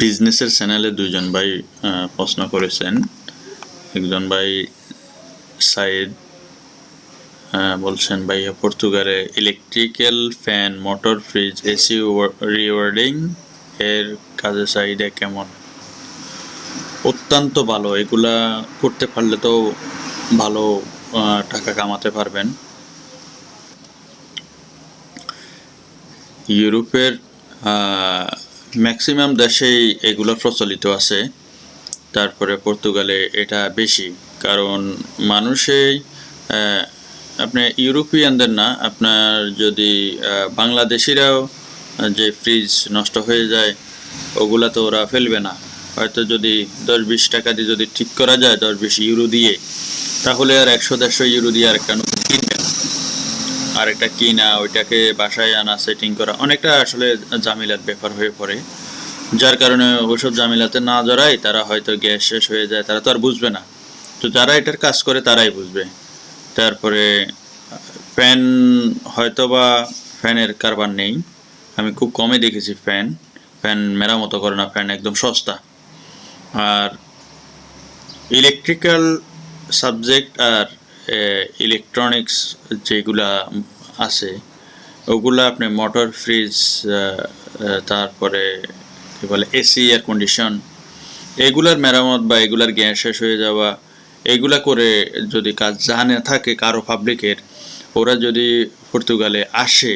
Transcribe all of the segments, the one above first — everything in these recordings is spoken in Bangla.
বিজনেসের চ্যানেলে দুইজন ভাই প্রশ্ন করেছেন। একজন ভাই আহ, বলছেন ভাইয়া পর্তুগালে electrical fan motor fridge AC rewinding এর কাজের চাহিদা কেমন? অত্যন্ত ভালো। এগুলা করতে পারলে তো ভালো টাকা কামাতে পারবেন। ইউরোপের ম্যাক্সিমাম দেশেই এগুলো প্রচলিত আছে। তারপরে পর্তুগালে এটা বেশি। কারণ মানুষেই আপনার ইউরোপিয়ানদের না, আপনার যদি বাংলাদেশিরাও যে ফ্রিজ নষ্ট হয়ে যায়, ওগুলা তো ওরা ফেলবে না। হয়তো যদি দশ বিশ টাকা দিয়ে যদি ঠিক করা যায় দশ বিশ ইউরো দিয়ে, তাহলে আর একশো দেড়শো ইউরো দিয়ে আরেকটা নতুন কিনবে না আরেকটা কিনা ওইটাকে বাসায় আনা সেটিং করা, অনেকটা আসলে জামিলার ব্যাপার হয়ে পড়ে। যার কারণে ওইসব জামিলাতে না জড়ায় তারা হয়তো গ্যাস শেষ হয়ে যায়, তারা তো আর বুঝবে না। তো যারা এটার কাজ করে, তারাই বুঝবে। তারপরে, ফ্যান হয়তো বা ফ্যানের কারবার নেই। আমি খুব কমে দেখেছি ফ্যান। ফ্যান মেরামতো করে না, ফ্যান একদম সস্তা। আর ইলেকট্রিক্যাল সাবজেক্ট আর ইলেকট্রনিক্স যেগুলা আছে, ওগুলা আপনি মোটর ফ্রিজ তারপরে কি বলে এসি এয়ার কন্ডিশন এগুলার মেরামত বা এগুলার গ্যাস শেষ হয়ে যাওয়া, এগুলা করে যদি কাজ জানে থাকে কারও পাবলিকের ওরা যদি পর্তুগালে আসে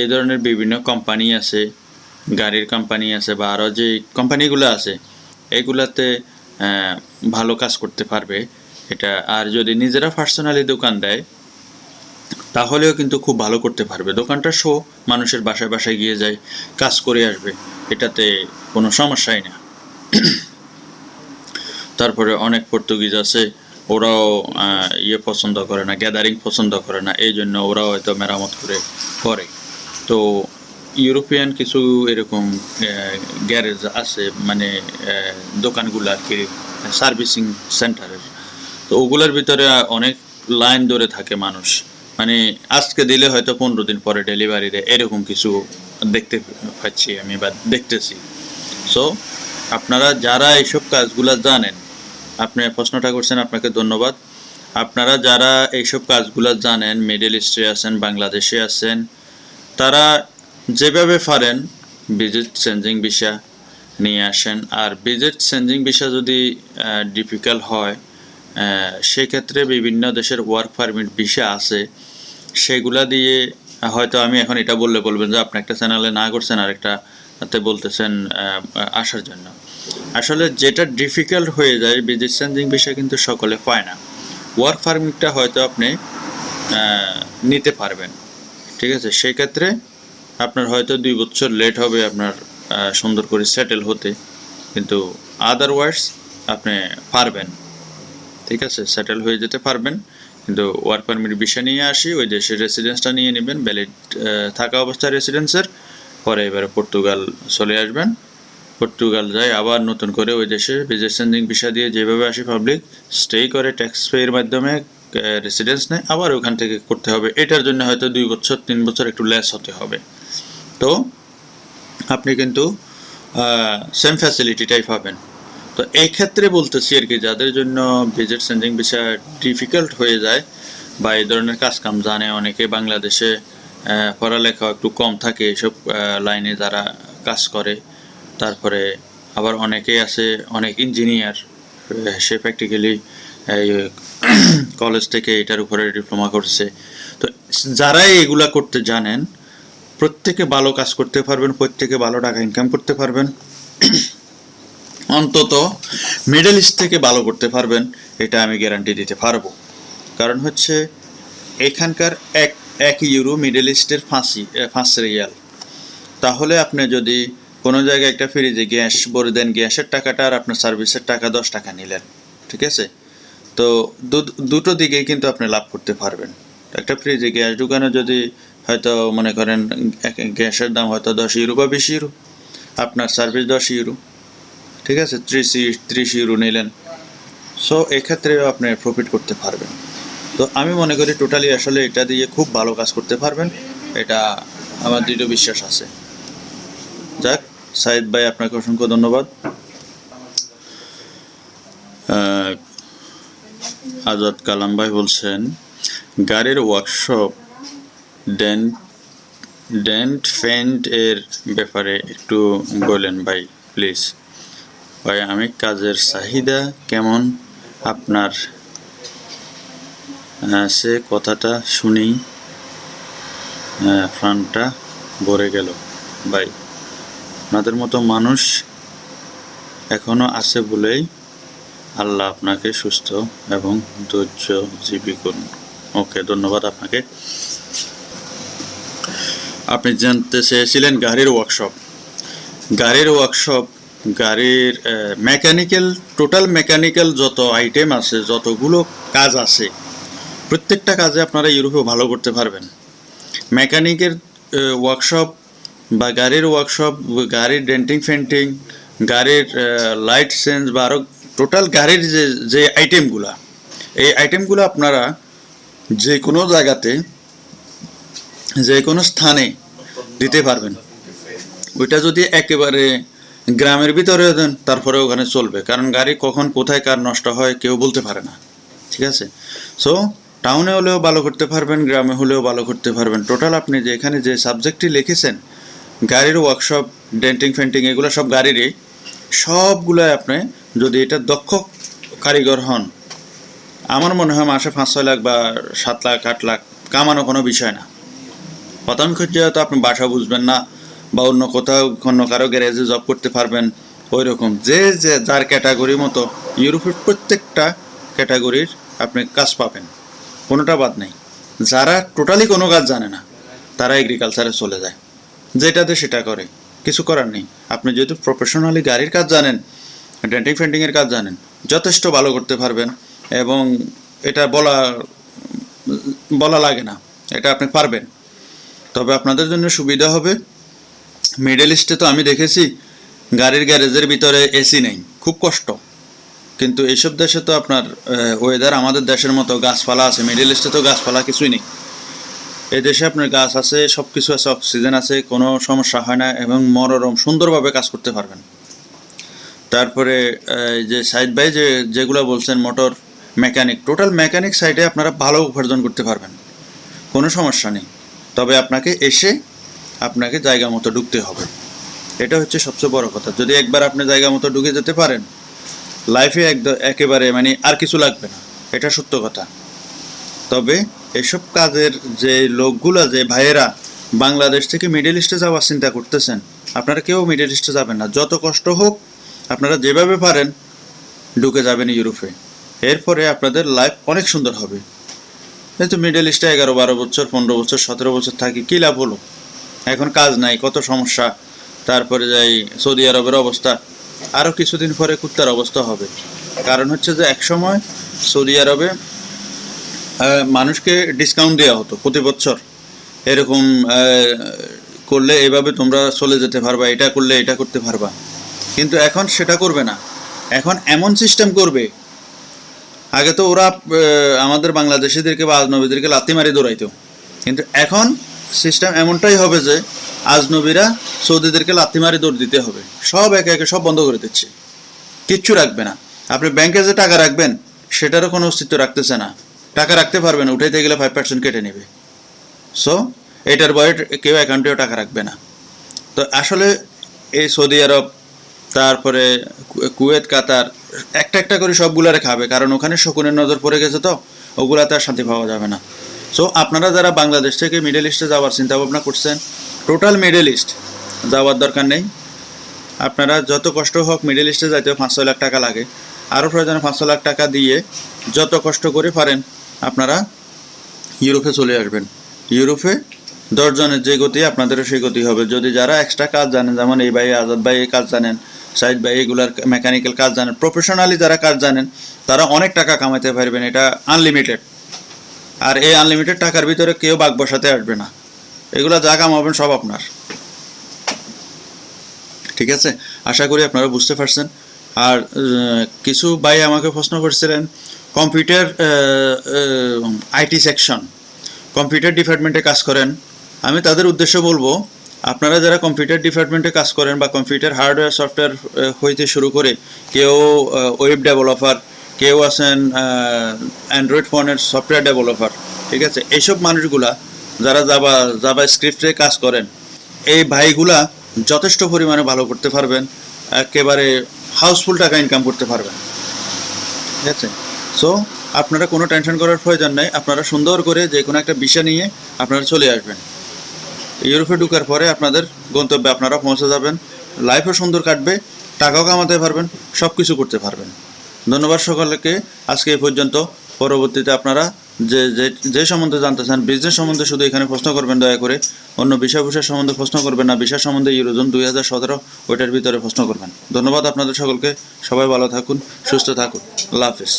এই ধরনের বিভিন্ন কোম্পানি আছে, গাড়ির কোম্পানি আছে বা আরও যে কোম্পানিগুলো আছে, এগুলাতে ভালো কাজ করতে পারবে। এটা। আর যদি নিজেরা পার্সোনালি দোকান দেয়, তাহলেও কিন্তু খুব ভালো করতে পারবে। দোকানটা শো মানুষের বাসায় বাসায় গিয়ে যায় কাজ করে আসবে, এটাতে কোনো সমস্যাই না। তারপরে অনেক পর্তুগিজ আছে, ওরাও ইয়ে পছন্দ করে না গ্যাদারিং পছন্দ করে না, এই জন্য ওরাও হয়তো মেরামত করে করে। তো ইউরোপিয়ান কিছু এরকম গ্যারেজ আছে মানে দোকানগুলো আর কি সার্ভিসিং সেন্টারের তো ওগুলোর ভিতরে অনেক লাইন ধরে থাকে মানুষ। মানে আজকে দিলে হয়তো পনেরো দিন পরে ডেলিভারি দেয় এরকম কিছু দেখতে পাচ্ছি আমি বা দেখতেছি। সো আপনারা যারা এইসব কাজগুলো জানেন, আপনি প্রশ্নটা করছেন আপনাকে ধন্যবাদ। আপনারা যারা এইসব কাজগুলো জানেন মিডল ইস্টে আছেন বাংলাদেশে আছেন, তারা যেভাবে পারেন ভিজিট চেঞ্জিং ভিসা নিয়ে আসেন। আর ভিজিট চেঞ্জিং ভিসা যদি ডিফিকাল্ট হয় সেক্ষেত্রে বিভিন্ন দেশের ওয়ার্ক পারমিট ভিসা আছে। সেগুলা দিয়ে হয়তো আমি এখন এটা বললে বলবেন যে আপনি একটা চ্যানেলে না করছেন আর একটা তে বলতেছেন আসার জন্য। আসলে যেটা ডিফিকাল্ট হয়ে যায় ভিজিট চেঞ্জিং ভিসা কিন্তু সকলে পায় না। ওয়ার্ক পারমিটটা হয়তো আপনি নিতে পারবেন। ঠিক আছে? সেই ক্ষেত্রে আপনার হয়তো দুই বছর লেট হবে, আপনার সুন্দর করে সেটেল হতে। কিন্তু আদারওয়াইজ আপনি পারবেন। ঠিক আছে সেটেল হয়ে যেতে পারবেন। কিন্তু ওয়ার্ক পারমিট বিষয় নিয়ে আসি, ওই দেশের রেসিডেন্সটা নিয়ে নেবেন ভ্যালিড থাকা অবস্থায় রেসিডেন্সের পরে এবারে পর্তুগাল চলে আসবেন। পর্তুগাল যায় আবার নতুন করে ওই দেশে ভিজিট চেঞ্জিং ভিসা দিয়ে যেভাবে আসি পাবলিক স্টে করে ট্যাক্স পেয়ের মাধ্যমে রেসিডেন্স নেয়। আবার ওখান থেকে করতে হবে। এটার জন্য হয়তো দুই বছর, তিন বছর একটু লেস হতে হবে। তো আপনি কিন্তু সেম ফ্যাসিলিটিটাই পাবেন। তো এই ক্ষেত্রে বলতেছি আর কি, যাদের জন্য ভিজিট চেঞ্জিং ভিসা ডিফিকাল্ট হয়ে যায় বা এই ধরনের কাজ কাম জানে অনেকে, বাংলাদেশে পড়ালেখা একটু কম থাকে এসব লাইনে যারা কাজ করে। তারপরে আবার অনেকেই আছে, অনেক ইঞ্জিনিয়ার সে প্র্যাকটিক্যালি কলেজ থেকে এটার উপরে ডিপ্লোমা করছে। তো যারাই এগুলা করতে জানেন, প্রত্যেকে ভালো কাজ করতে পারবেন, প্রত্যেকে ভালো টাকা ইনকাম করতে পারবেন। অন্তত মিডল ইস্ট থেকে ভালো করতে পারবেন, এটা আমি গ্যারান্টি দিতে পারব। কারণ হচ্ছে, এখানকার এক এক ইউরো মিডল ইস্টের ফাঁসি পাঁচ রিয়াল। তাহলে আপনি যদি কোনো জায়গায় একটা ফ্রিজে গ্যাস ভরে দেন গ্যাসের টাকাটা আর আপনার সার্ভিসের টাকা দশ টাকা নিলেন, ঠিক আছে? তো দুটো দিকেই কিন্তু আপনি লাভ করতে পারবেন। একটা ফ্রিজে গ্যাস ঢুকানো যদি হয়তো মনে করেন গ্যাসের দাম হয়তো দশ ইউরো বা বিশ ইউরো আপনার সার্ভিস দশ ইউরো ঠিক আছে? ত্রিশ ত্রিশ ইউরো নিলেন। সো এক্ষেত্রেও আপনি প্রফিট করতে পারবেন। তো আমি মনে করি টোটালি আসলে এটা দিয়ে খুব ভালো কাজ করতে পারবেন। এটা আমার দৃঢ় বিশ্বাস আছে। যাক, সাইদ ভাই, আপনাকে অসংখ্য ধন্যবাদ। আজাদ কালাম ভাই বলছেন, গাড়ির ওয়ার্কশপ ডেন্ট ডেন্ট ফেন্ট এর ব্যাপারে একটু বলেন ভাই প্লিজ ভাই আমি কাজের চাহিদা কেমন? আপনার সে কথাটা শুনি আহ, প্রাণটা ভরে গেল। ভাই আপনাদের মতো মানুষ এখনও আছে বলেই আল্লাহ আপনাকে সুস্থ এবং ধৈর্যজীবী করুন। ওকে ধন্যবাদ আপনাকে। আপনি জানতে চেয়েছিলেন গাড়ির ওয়ার্কশপ গাড়ির ওয়ার্কশপ গাড়ির মেকানিক্যাল টোটাল মেকানিক্যাল যত আইটেম আছে, যতগুলো কাজ আছে, প্রত্যেকটা কাজে আপনারা ইউরোপে ভালো করতে পারবেন। মেকানিকের ওয়ার্কশপ বা গাড়ির ওয়ার্কশপ গাড়ির ডেন্টিং ফেন্টিং গাড়ির লাইট চেঞ্জ বা আরও টোটাল গাড়ির যে যে আইটেমগুলা এই আইটেমগুলো আপনারা যে কোনো জায়গাতে, যে কোনো স্থানে দিতে পারবেন। ওইটা যদি একেবারে গ্রামের ভিতরে দেন তারপরে ওখানে চলবে। কারণ গাড়ি কখন, কোথায়, কার নষ্ট হয়, কেউ বলতে পারে না। ঠিক আছে? সো টাউনে হলেও ভালো করতে পারবেন, গ্রামে হলেও ভালো করতে পারবেন। টোটাল আপনি যে, এখানে যে সাবজেক্টটি লিখেছেন, গাড়ির ওয়ার্কশপ ডেন্টিং ফেন্টিং এগুলো সব গাড়িরই। সবগুলোই আপনি যদি এটা দক্ষ কারিগর হন, আমার মনে হয় মাসে পাঁচ, ছয় লাখ বা সাত লাখ, আট লাখ কামানো কোনো বিষয় না। প্রথম ক্ষেত্রে হয়তো আপনি বাসা বুঝবেন না বা অন্য কোথাও অন্য কারও গ্যারেজে জব করতে পারবেন ওই রকম যে যে, যার ক্যাটাগরি মতো ইউরোপের প্রত্যেকটা ক্যাটাগরির আপনি কাজ পাবেন। কোনোটা বাদ নেই। যারা টোটালি কোনো কাজ জানে না, তারা এগ্রিকালচারে চলে যায়। যেটাতে সেটা করে। কিছু করার নেই। আপনি যেহেতু প্রফেশনালি গাড়ির কাজ জানেন ডেন্টিং ফেন্টিংয়ের কাজ জানেন, যথেষ্ট ভালো করতে পারবেন এবং এটা বলা বলা লাগে না। এটা আপনি পারবেন। তবে আপনাদের জন্য সুবিধা হবে মিডল ইস্টে তো আমি দেখেছি, গাড়ির গ্যারেজের ভিতরে এসি নেই, খুব কষ্ট। কিন্তু এইসব দেশে তো আপনার ওয়েদার আমাদের দেশের মতো গাছপালা আছে মিডল ইস্টে তো গাছপালা কিছুই নেই। এই দেশে আপনার গাছ আছে সব কিছু আছে অক্সিজেন আছে, কোনো সমস্যা হয় না, এবং মনোরম, সুন্দরভাবে কাজ করতে পারবেন। তারপরে যে সাইড বাই যে, যেগুলো বলছেন মোটর মেকানিক টোটাল মেকানিক সাইডে আপনারা ভালো উপার্জন করতে পারবেন। কোনো সমস্যা নেই। তবে আপনাকে এসে আপনাকে জায়গা মতো ঢুকতে হবে। এটা হচ্ছে সবচেয়ে বড় কথা। যদি একবার আপনি জায়গা মতো ঢুকে যেতে পারেন লাইফে একদম একেবারে মানে আর কিছু লাগবে না। এটা সত্য কথা। তবে এসব কাজের যে লোকগুলো, যে ভাইয়েরা বাংলাদেশ থেকে মিডল ইস্টে যাওয়ার চিন্তা করতেছেন, আপনারা কেউ মিডল ইস্টে যাবেন না। যত কষ্ট হোক, আপনারা যেভাবে পারেন, ঢুকে যাবেন ইউরোপে। এরপরে আপনাদের লাইফ অনেক সুন্দর হবে। এই তো মিডল ইস্টে এগারো, বারো বছর, পনেরো বছর, সতেরো বছর থাকি, কী লাভ হলো? এখন কাজ নাই, কত সমস্যা। তারপরে যাই সৌদি আরবের অবস্থা। আরও কিছুদিন পরে কুত্তার অবস্থা হবে। কারণ হচ্ছে যে একসময় সৌদি আরবে মানুষকে ডিসকাউন্ট দেওয়া হতো প্রতি বছর। এরকম করলে এভাবে তোমরা চলে যেতে পারবা, এটা করলে এটা করতে পারবা। কিন্তু এখন সেটা করবে না। এখন এমন সিস্টেম করবে। আগে তো ওরা আমাদের বাংলাদেশিদেরকে বা আজনবীদেরকে লাথি মারি দৌড়াইতো। কিন্তু এখন সিস্টেম এমনটাই হবে যে আজনবীরা সৌদিদেরকে লাথি মারি দৌড় দিতে হবে। সব একে একে সব বন্ধ করে দিচ্ছে। কিচ্ছু রাখবে না। আপনি ব্যাংকে যে টাকা রাখবেন, সেটারও কোনো অস্তিত্ব রাখতেছে না। টাকা রাখতে পারবেন উঠাইতে গেলে ফাইভ পার্সেন্ট কেটে নেবে। সো এটার বয়ে কেউ অ্যাকাউন্টেও টাকা রাখবে না। তো আসলে এই সৌদি আরব, তারপরে কুয়েত, কাতার, একটা একটা করে সবগুলারে খাবে। কারণ ওখানে শকুনের নজর পড়ে গেছে তো, ওগুলাতে আর শান্তি পাওয়া যাবে না। সো আপনারা যারা বাংলাদেশ থেকে মিডল ইস্টে যাওয়ার চিন্তা ভাবনা করছেন টোটাল মিডল ইস্ট যাওয়ার দরকার নেই। আপনারা যত কষ্ট হোক মিডল ইস্টে যাইতে পাঁচ লাখ টাকা লাগে। আরও প্রয়োজনে পাঁচ লাখ টাকা দিয়ে যত কষ্ট করে পারেন, আপনারা ইউরোপে চলে আসবেন। ইউরোপে দশজনের যে গতি, আপনাদেরও সেই গতি হবে। যদি যারা এক্সট্রা কাজ জানেন, যেমন এই ভাই আজাদ ভাই এই কাজ জানেন, সাইদ ভাই এগুলার মেকানিক্যাল কাজ জানেন প্রফেশনালি যারা কাজ জানেন, তারা অনেক টাকা কামাইতে পারবেন। এটা আনলিমিটেড আর এই আনলিমিটেড টাকার ভিতরে কেউ বাঘ বসাতে আসবে না। এগুলো যা কামাবেন সব আপনার। ঠিক আছে? আশা করি আপনারা বুঝতে পারছেন। আর কিছু ভাই আমাকে প্রশ্ন করছিলেন কম্পিউটার আইটি সেকশন কম্পিউটার ডিপার্টমেন্টে কাজ করেন। আমি তাদের উদ্দেশ্য বলব, আপনারা যারা কম্পিউটার ডিপার্টমেন্টে কাজ করেন বা কম্পিউটার হার্ডওয়্যার সফটওয়্যার হইতে শুরু করে কেউ ওয়েব ডেভেলপার কেউ আছেন অ্যান্ড্রয়েড ফোনের সফটওয়্যার ডেভেলপার ঠিক আছে? এইসব মানুষগুলা যারা জাবা জাবা স্ক্রিপ্টে কাজ করেন, এই ভাইগুলা যথেষ্ট পরিমাণে ভালো করতে পারবেন, একেবারে হাউসফুল টাকা ইনকাম করতে পারবেন, ঠিক আছে? সো আপনারা কোনো টেনশন করার প্রয়োজন নেই, আপনারা সুন্দর করে যে কোনো একটা বিষয় নিয়ে আপনারা চলে আসবেন। ইউরোপে ঢুকার পরে আপনাদের গন্তব্যে আপনারা পৌঁছে যাবেন লাইফও সুন্দর কাটবে, টাকাও কামাতে পারবেন সব কিছু করতে পারবেন। ধন্যবাদ সকলকে। আজকে এই পর্যন্ত। পরবর্তীতে আপনারা যে যে যে সম্বন্ধে জানতে চান বিজনেস সম্বন্ধে শুধু এখানে প্রশ্ন করবেন দয়া করে, অন্য বিষয় বিষয় সম্বন্ধে প্রশ্ন করবেন না, বিষয় সম্বন্ধে ইউরোজন দুই হাজার সতেরো ওইটার ভিতরে প্রশ্ন করবেন। ধন্যবাদ আপনাদের সকলকে। সবাই ভালো থাকুন, সুস্থ থাকুন। আল্লাহ হাফিজ।